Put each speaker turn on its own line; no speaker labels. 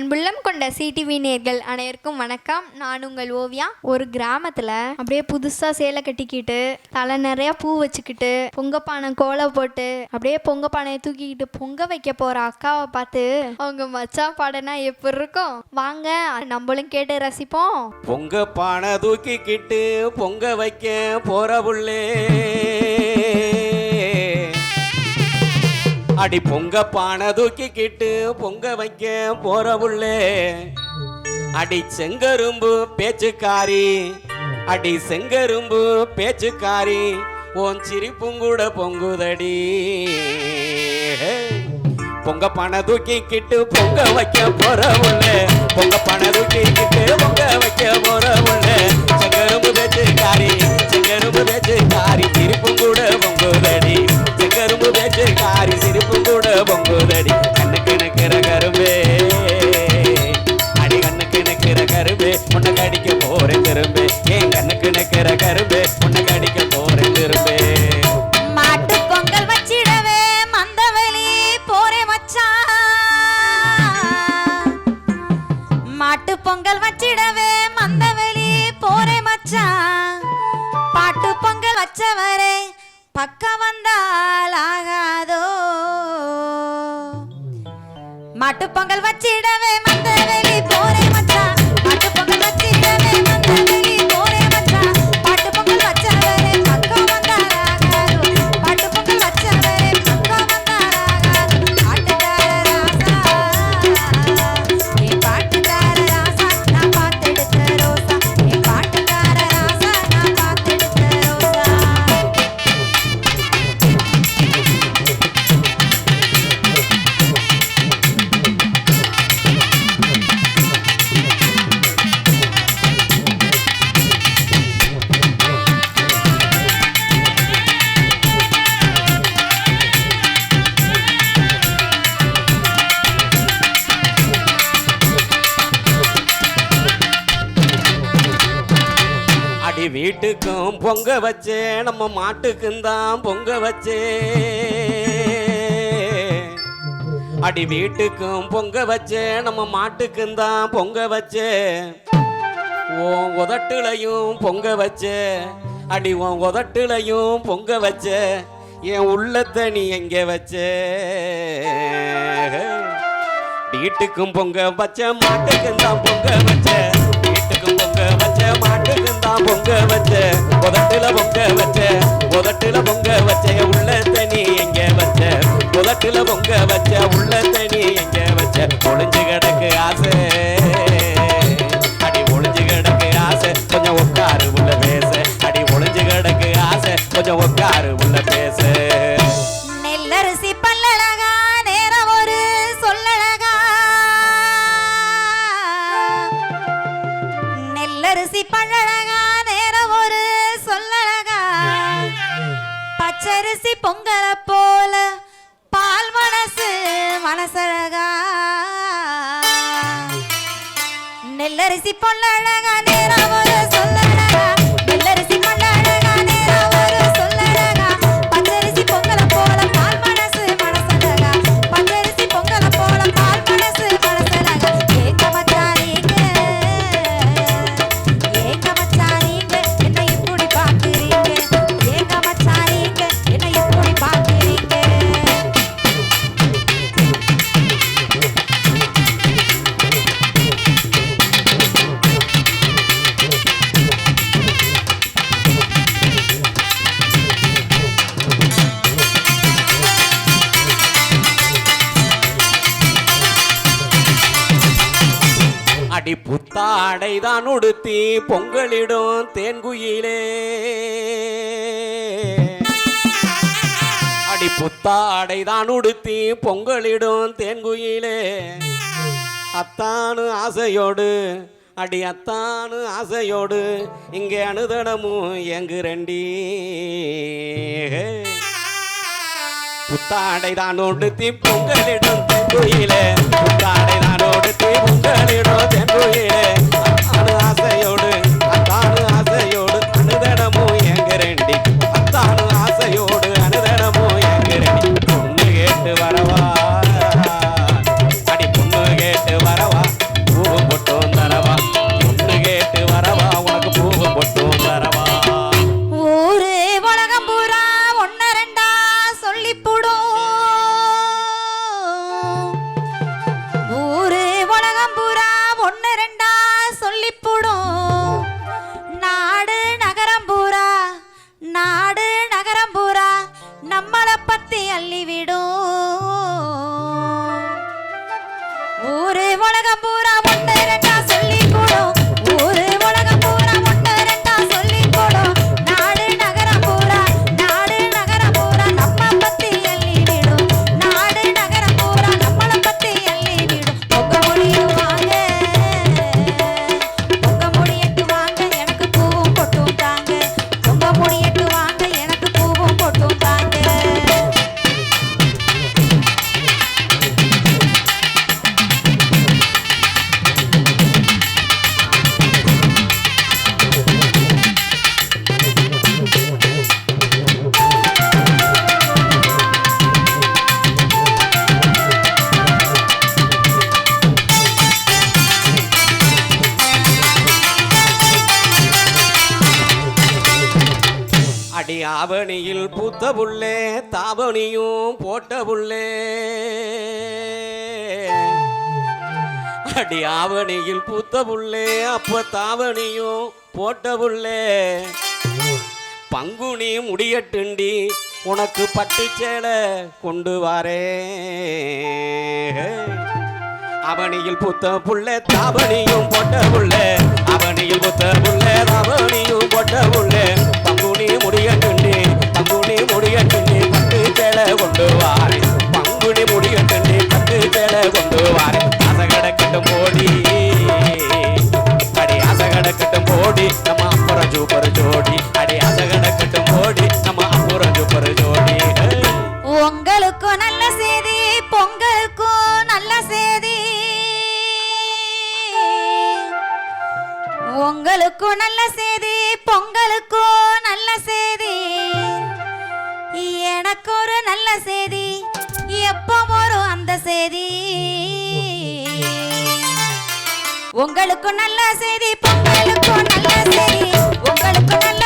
அன்புள்ளம் கொண்ட சிடிவி நேர்கள் அனைவருக்கும் வணக்கம். நான் உங்கள் ஓவியா. ஒரு கிராமத்தில் அப்படியே புதுசாக சேலை கட்டிக்கிட்டு தலை நிறையா பூ வச்சுக்கிட்டு பொங்கப்பானை கோலை போட்டு அப்படியே பொங்க பானையை தூக்கிக்கிட்டு பொங்க வைக்க போகிற அக்காவை பார்த்து அவங்க மச்சா பாடனா எப்படி இருக்கும்? வாங்க நம்மளும் கேட்டு ரசிப்போம்.
பொங்க பானை தூக்கிக்கிட்டு பொங்க வைக்க போற புள்ளே. அடி பொங்க பானை தூக்கிக்கிட்டு பொங்க வைக்க போறவுள்ளே. அடி செங்கரும்பு பேச்சுக்காரி அடி செங்கரும்பு பேச்சுக்காரி உன் சிரிப்பும் கூட பொங்குதடி. பொங்க பானை தூக்கிக்கிட்டு பொங்க வைக்க போற உள்ளே பொங்க பானை தூக்கிக்கிட்டு பொங்க வைக்க போற பொங்குதடி
மாட்டு வச்சிடவே மந்தவெளி போரே மச்சான்
அடி வீட்டுக்கும் பொங்க வச்சே நம்ம மாட்டுக்கும் தான் பொங்க வச்சே. அடி வீட்டுக்கும் பொங்க வச்சே நம்ம மாட்டுக்கும் தான் பொங்க வச்சே. உன் உதட்டுலையும் பொங்க வச்சே. அடி உன் உதட்டுலையும் பொங்க வச்சே. என் உள்ளத்தை நீ எங்க வச்சே? வீட்டுக்கும் பொங்க வச்ச மாட்டுக்கும் தான் பொங்க வச்ச. பொங்க வச்ச உதட்டுல பொங்க வச்ச உதட்டுல பொங்க வச்ச உள்ள தனி எங்க வச்ச? உதட்டுல பொங்க வச்ச உள்ள தனி எங்க வச்ச? ஒளிஞ்சு கிடக்கு ஆசை. அடி ஒளிஞ்சு கிடக்கு ஆசை. கொஞ்சம் உட்காரு உள்ள பேச. அடி ஒளிஞ்சு கிடக்கு ஆசை. கொஞ்சம் உட்காரு உள்ள பேச.
நெல்லரிசி பல்லழகா நேரம் ஒரு சொல்லழகா. நெல்லரிசி பல்லழகா பொங்கல போல பால் மனசு மனசழகா. நெல்லரிசி பொல்லழகா நேரம்
தாடைதான் உடுத்தி பொங்கலிடும் தேன்குயிலே. அடி புத்தாடைதான் உடுத்தி பொங்கலிடும் தேன்குயிலே. அத்தானு ஆசையோடு அடி அத்தானு ஆசையோடு இங்கே அணுதடமும் எங்கு ரெண்டி புத்தாடைதான் உடுத்தி பொங்கலிடும் தேன்குயிலே. புத்தாடை தான் உடுத்தி ஆவணியில் பூத்த புள்ளே தாவணியும் போட்ட புள்ளே அடி ஆவணியில் பூத்த புள்ளே அப்ப தாவணியும் போட்ட புள்ளே பங்குனி முடியட்டுண்டி உனக்கு பட்டு சேலை கொண்டு வாரே. அவனியில் புத்த புள்ள தாவணியும் பொட்ட புள்ள அவனியில் புத்த புள்ள தாவணியும் பொட்ட புள்ள பங்குனி முடியட்டுண்டி பங்குனி முடியட்டுண்டி பட்டு சேலை கொண்டு வாரே. பங்குனி முடியட்டுண்டி பட்டு சேலை கொண்டு வாரே. அசகடக்கட்டும் போடி. அடி அசகடக்கட்டும் போடி. நம்ம அப்புறம் சூப்பர் ஜோடி. அடி அசகடக்கட்டும் போடி. நம்ம அப்புறம் சூப்பர் ஜோடி.
உங்களுக்கும் நல்ல செய்தி பொங்கலுக்கும் நல்ல செய்தி. உங்களுக்கும் நல்ல செய்தி பொங்கலுக்கும் நல்ல செய்தி. எனக்கு ஒரு நல்ல செய்தி. எப்போ வரும் அந்த செய்தி. உங்களுக்கும் நல்ல செய்தி பொங்கலுக்கும் நல்ல செய்தி. உங்களுக்கும்